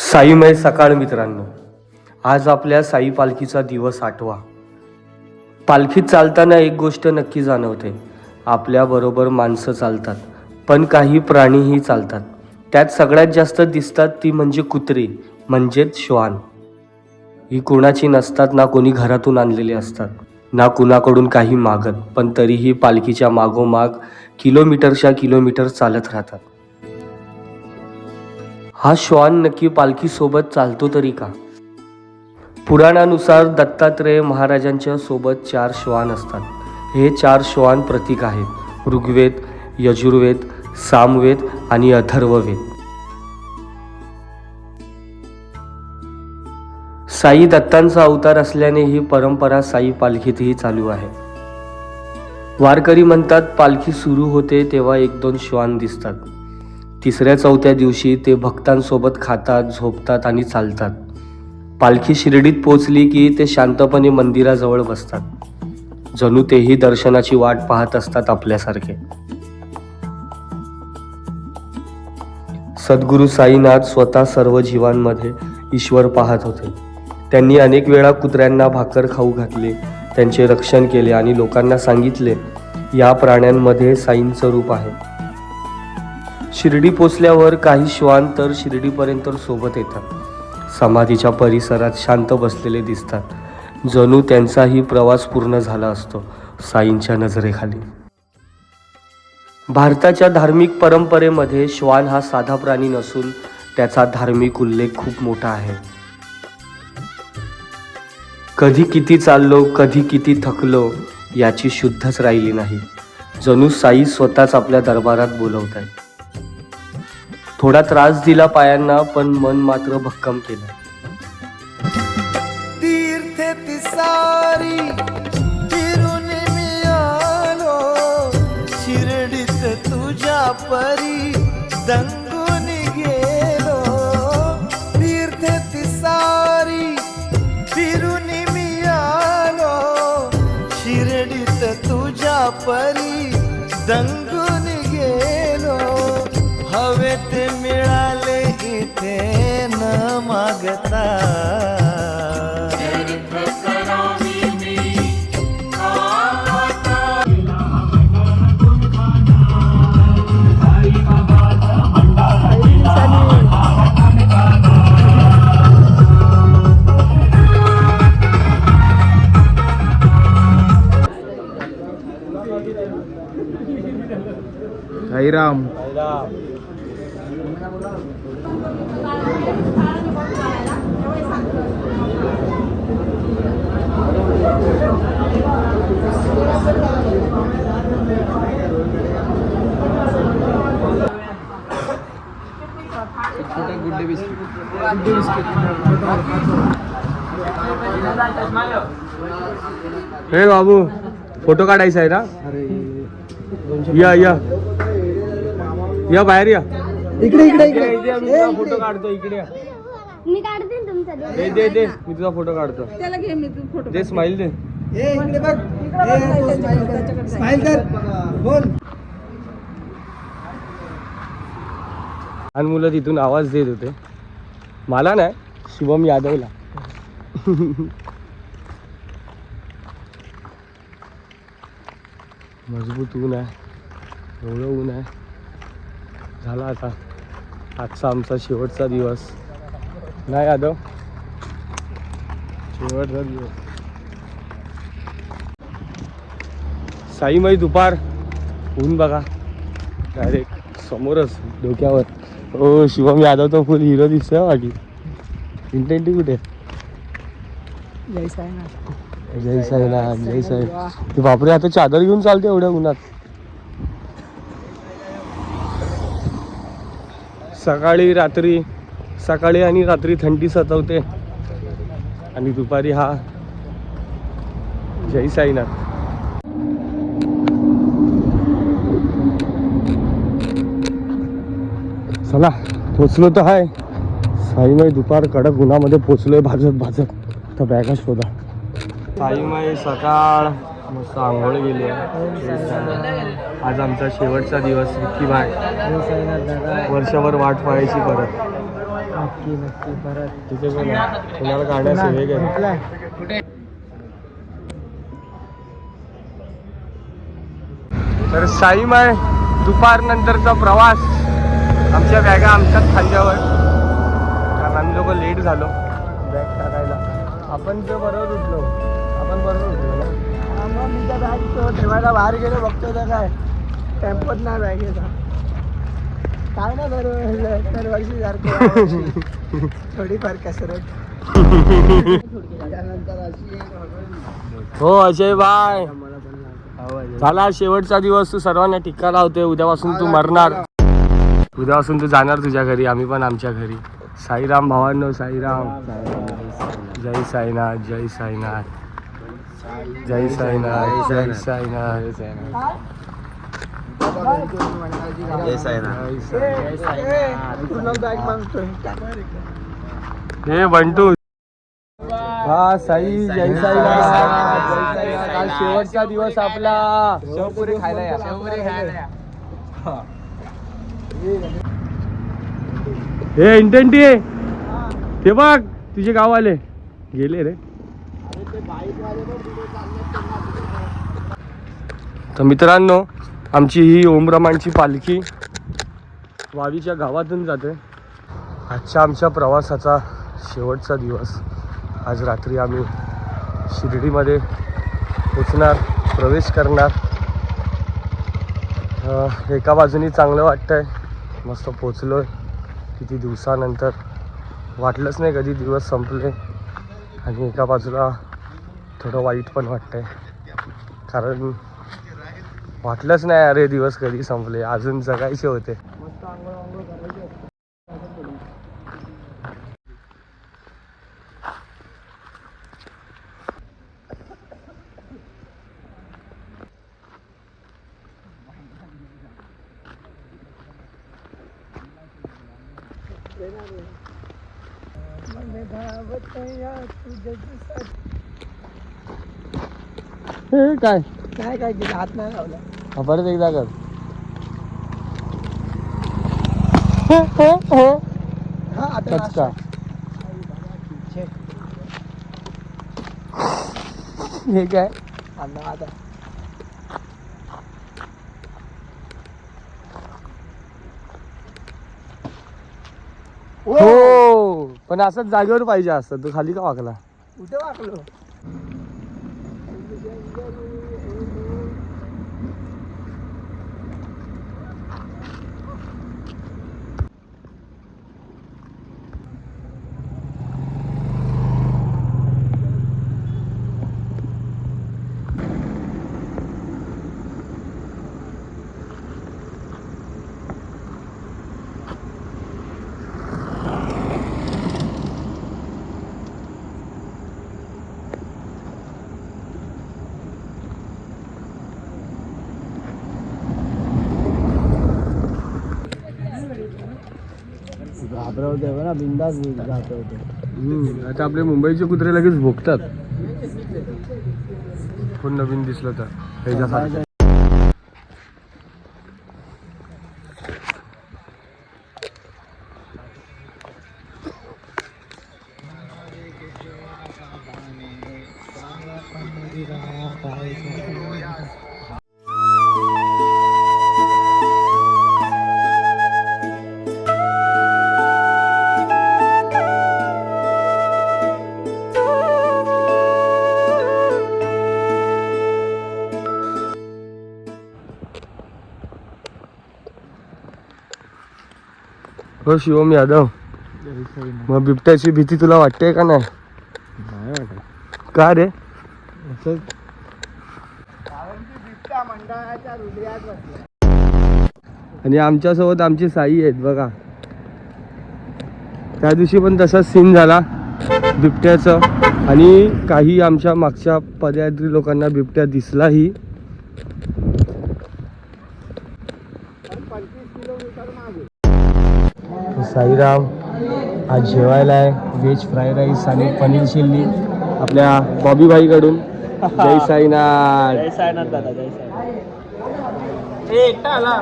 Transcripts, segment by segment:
साईमय सकाळ मित्रांनो आज आपल्या साई पालखीचा दिवस आठवा. पालखीत चालताना एक गोष्ट नक्की जाणवते आपल्याबरोबर माणसं चालतात पण काही प्राणीही चालतात. त्यात सगळ्यात जास्त दिसतात ती म्हणजे कुत्री म्हणजेच श्वान. ही कुणाची नसतात ना कोणी घरातून आणलेली असतात ना कुणाकडून काही मागत पण तरीही पालखीच्या मागोमाग किलोमीटरच्या किलोमीटर चालत राहतात. हा श्वान नक्की पालखीसोबत चालतो तरी का? पुराणानुसार दत्तात्रेय महाराजांच्या सोबत चार श्वान असतात. हे चार श्वान प्रतीक आहेत. ऋग्वेद यजुर्वेद सामवेद आणि अथर्ववेद. साई दत्तांचा अवतार असल्याने ही परंपरा साई पालखीतही चालू आहे. वारकरी म्हणतात पालखी सुरू होते तेव्हा एक दोन श्वान दिसतात. तिसऱ्या चौथ्या दिवशी ते भक्तांसोबत खातात झोपतात आणि चालतात. पालखी शिर्डीत पोचली की ते शांतपणे मंदिराजवळ बसतात. जणू तेही दर्शनाची वाट पाहत असतात आपल्यासारखे. सद्गुरू साईनाथ स्वतः सर्व जीवांमध्ये ईश्वर पाहत होते. त्यांनी अनेक वेळा कुत्र्यांना भाकर खाऊ घातले त्यांचे रक्षण केले आणि लोकांना सांगितले या प्राण्यांमध्ये साईंचं रूप आहे. शिर्डी पोचल्यावर काही श्वान तर शिर्डीपर्यंत सोबत येतात. समाधीच्या परिसरात शांत बसलेले दिसतात. जणू त्यांचाही प्रवास पूर्ण झाला असतो साईंच्या नजरेखाली. भारताच्या धार्मिक परंपरेमध्ये श्वान हा साधा प्राणी नसून त्याचा धार्मिक उल्लेख खूप मोठा आहे. कधी किती चाललो कधी किती थकलो याची शुद्धच राहिली नाही. जणू साई स्वतःच आपल्या दरबारात बोलवत आहे थोडा त्रास दिला पायांना पण मन मात्र भक्कम केलं. तीर्थे तिसारी फिरून मी आलो. शिर्डीत तुझ्या परी दंगून गेलो. तीर्थे तिसारी फिरून मी आलो. शिर्डीत तुझ्या परी दंगून गेलो. हवे साईराम गुड्डे बिस्किट गुड्डे बिस्किट हे बाबू फोटो काढायचा आहे ना या या या बाहेर या. इकडे इकडे इकडे. फोटो काढतो इकडे या. मी काढते ना तुमचा. दे दे दे मी तुझा फोटो काढतो. त्याला घे मी तू फोटो दे स्माइल दे. ए इकडे बघ. स्माइल कर. बोल. लहान मुलं तिथून आवाज देत होते. मला नाही शुभम यादवला. मजबूत ऊन आहे. एवढं ऊन आहे. झाला आता. आजचा आमचा शेवटचा दिवस. नाही यादव? शेवटचा दिवस. साईमाई दुपार. ऊन बघा. डायरेक्ट समोरच डोक्यावर. हो शिवम यादव तो फुल हिरो दिसतोय बाकी इंटेंटी कुठे? जय साईनाथ. जय साई ते बापरे आता चादर घेऊन चालते एवढ्या उन्हात. सकाळी रात्री सकाळी आणि रात्री थंडी सतवते. आणि दुपारी हा जय साईनाथ. चला पोचलो तर आहे साईमाई दुपार कडक उन्हामध्ये पोचलोय भाजत भाजत. तर बॅगा शोधा. साईमाई सकाळ मस्त आंघोळ गेली आज आमचा शेवटचा दिवस विक्की बाय. वर्षभर वाट पाहायची परत. नक्की नक्की परत. तिथे. तुम्हाला वेग आहे तर साईमाय दुपार नंतरचा प्रवास. आमच्या बॅगा आमच्याच खांद्यावर. कारण आम्ही लोक लेट झालो. बॅग टाकायला आपण ते बरोबर उठलो. आपण बरोबर उठलो ना? मग मी तर बॅग तो ठेवायला बाहेर गेलो बघतो तर काय. टेम्पोत नाही बॅगेचा काय ना दर दरवर्षी सारखं थोडीफार कसरत. हो अजय बाय. झाला शेवटचा दिवस तू सर्वांना टिक्का लावते उद्यापासून तू मरणार. उद्यापासून तू जाणार तुझ्या घरी आम्ही पण आमच्या घरी. साईराम भावांनो साईराम. जय साईनाथ जय साईनाथ. जय साईनाथ जय साईनाथ. पूर्ण बॅग मागतोय हे हा साई जय साईनाथ. आज शेवटचा दिवस आपला. शेवपुरी खायला या. शेवपुरी खायला हे. इंटेंटी. ते बघ तुझे गाव आले गेले रे. तर मित्रांनो आमची ही ओमरामांची पालखी वावीच्या गावातून जाते. आजच्या आमच्या प्रवासाचा शेवटचा दिवस. आज रात्री आम्ही शिर्डीमध्ये पोचणार प्रवेश करणार. एका बाजूनी चांगलं वाटतंय. मस्त पोचलो आहे किती दिवसानंतर वाटलंच नाही कधी दिवस संपले. आणि एका बाजूला थोडं वाईट पण वाटतंय. कारण वाटलंच नाही अरे दिवस कधी संपले अजून जगायचे होते. हे काय? काय काय केलं? हात नाही लावला. हा, परत एकदा कर. हा आता कचका छे, हे काय? आला आता. हो पण असंच जागेवर पाहिजे असतं. तू खाली का वागला कुठे वाकलो? घाबरवते ना बिंदास घाबरवते हम्म, आता आपले मुंबईचे कुत्रे लगेच भोगतात. कोण नवीन दिसलं तर ह्याच्यासारखं. हो शिवम यादव मग बिबट्याची भीती तुला वाटते का नाही? का रे? आणि आमच्यासोबत आमची साई आहेत बघा. त्या दिवशी पण तसाच सीन झाला बिबट्याचं. आणि काही आमच्या मागच्या पदयात्री लोकांना बिबट्या दिसलाही पंचवीस किलोमीटर मागे साईराम. आज जेवायला आहे. व्हेज फ्राईड राईस आणि पनीर चिल्ली. आपल्या बॉबी भाईकडून. जय साईनाथ. जय साईनाथ दादा जय साईनाथ. एकटा आला.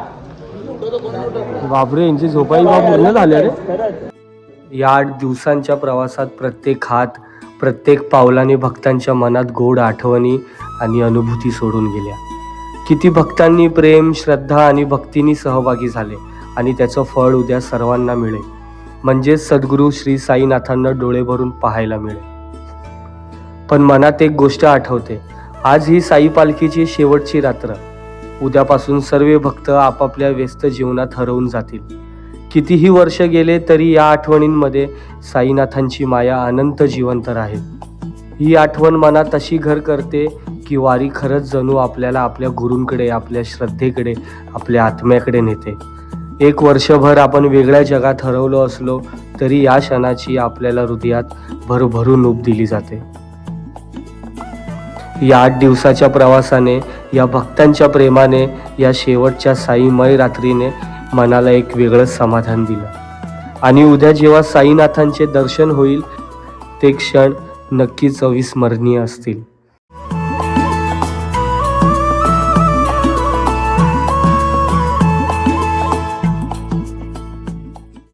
बापरे यांची झोपाई पूर्ण झाल्या रे या आठ दिवसांच्या प्रवासात प्रत्येक हात प्रत्येक पावलाने भक्तांच्या मनात गोड आठवणी आणि अनुभूती सोडून गेल्या. किती भक्तांनी प्रेम श्रद्धा आणि भक्तीनी सहभागी झाले. आणि त्याचं फळ उद्या सर्वांना मिळेल. म्हणजेच सद्गुरू श्री साईनाथांना डोळे भरून पाहायला मिळेल. पण मनात एक गोष्ट आठवते. आज ही साई पालखीची शेवटची रात्र. उद्यापासून सर्व भक्त आपापल्या व्यस्त जीवनात हरवून जातील. कितीही वर्ष गेले तरी या आठवणींमध्ये साईनाथांची माया अनंत जिवंत राहील. ही आठवण मनात अशी घर करते की वारी खरंच जणू आपल्याला आपल्या गुरूंकडे आपल्या श्रद्धेकडे आपल्या आत्म्याकडे नेते. एक वर्षभर आपण वेगळ्या जगात हरवलो असलो तरी या क्षणाची आपल्याला हृदयात भरभरून ऊब दिली जाते. या आठ दिवसाच्या प्रवासाने या भक्तांच्या प्रेमाने या शेवटच्या साईमय रात्रीने मनाला एक वेगळंच समाधान दिलं. आणि उद्या जेव्हा साईनाथांचे दर्शन होईल ते क्षण नक्कीच अविस्मरणीय असतील.